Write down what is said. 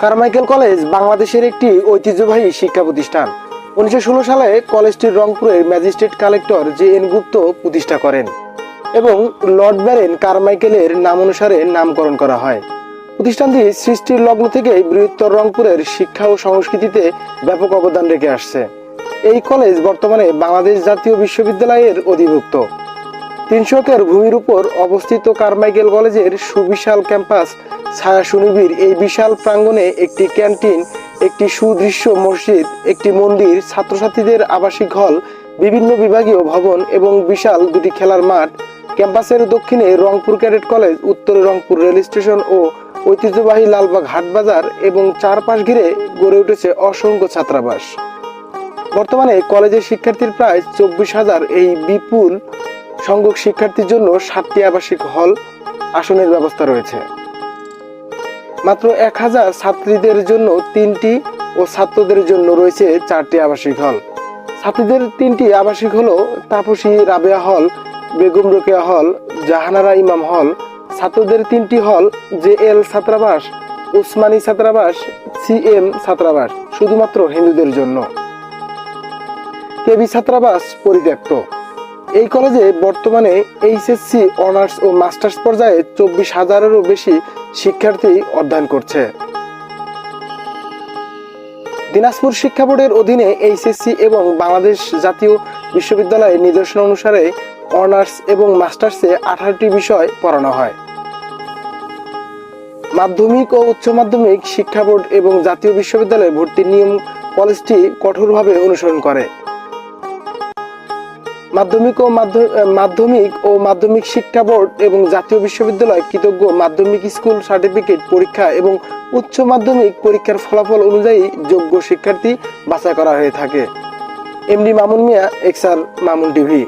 Carmichael college বাংলাদেশের একটি ঐতিহ্যবাহী শিক্ষা প্রতিষ্ঠান। উনিশশো ষোলো সালে কলেজটি রংপুরের magistrate collector J N Gupta প্রতিষ্ঠা করেন এবং লর্ড ব্যারেন কারমাইকেলের নাম অনুসারে নামকরণ করা হয়। প্রতিষ্ঠানটি সৃষ্টির লগ্ন থেকে বৃহত্তর রংপুরের শিক্ষা ও সংস্কৃতিতে ব্যাপক অবদান রেখে আসছে। এই কলেজ বর্তমানে বাংলাদেশ জাতীয় বিশ্ববিদ্যালয়ের অধিভুক্ত। তিনশো একর ভূমির উপর অবস্থিত কারমাইকেল কলেজের সুবিশাল ক্যাম্পাস ছায়া সুনিবিড় এই বিশাল প্রাঙ্গণে একটি ক্যান্টিন, একটি সুদৃশ্য মসজিদ, একটি মন্দির, ছাত্রছাত্রীদের আবাসিক হল, বিভিন্ন বিভাগীয় ভবন এবং বিশাল দুটি খেলার মাঠ। ক্যাম্পাসের দক্ষিণে রংপুর ক্যাডেট কলেজ, উত্তরে রংপুর রেল স্টেশন ও ঐতিহ্যবাহী লালবাগ হাটবাজার এবং চারপাশ ঘিরে গড়ে উঠেছে অসংখ্য ছাত্রাবাস। বর্তমানে কলেজের শিক্ষার্থীর প্রায় চব্বিশ হাজার এই বিপুল সংখ্যক শিক্ষার্থীর জন্য সাতটি আবাসিক হল আসনের ব্যবস্থা রয়েছে। মাত্র এক হাজার ছাত্রীদের জন্য তিনটি ও ছাত্রদের জন্য রয়েছে চারটি আবাসিক হল। ছাত্রীদের তিনটি আবাসিক হলো তাপসী রাবেয়া হল, বেগম রোকেয়া হল, জাহানারা ইমাম হল। ছাত্রদের তিনটি হল জে এল ছাত্রাবাস, উসমানী ছাত্রাবাস, সি এম ছাত্রাবাস, শুধুমাত্র হিন্দুদের জন্য। কেবি ছাত্রাবাস পরিত্যক্ত। এই কলেজে বর্তমানে এইচএসসি, অনার্স ও মাস্টার্স পর্যায়ে চব্বিশ হাজারেরও বেশি শিক্ষার্থী অধ্যয়ন করছে। দিনাজপুর শিক্ষা বোর্ডের অধীনে এইচএসসি এবং বাংলাদেশ জাতীয় বিশ্ববিদ্যালয়ের নির্দেশনা অনুসারে অনার্স এবং মাস্টার্সে আঠারোটি বিষয় পড়ানো হয়। মাধ্যমিক ও উচ্চ মাধ্যমিক শিক্ষা বোর্ড এবং জাতীয় বিশ্ববিদ্যালয়ে ভর্তির নিয়ম কলেজটি কঠোরভাবে অনুসরণ করে। মাধ্যমিক ও মাধ্য- মাধ্যমিক ও মাধ্যমিক শিক্ষা বোর্ড এবং জাতীয় বিশ্ববিদ্যালয় কৃতজ্ঞ মাধ্যমিক স্কুল সার্টিফিকেট পরীক্ষা এবং উচ্চ মাধ্যমিক পরীক্ষার ফলাফল অনুযায়ী যোগ্য শিক্ষার্থী বাছাই করা হয়ে থাকে। এমডি মামুন মিয়া এক্সার মামুন টিভি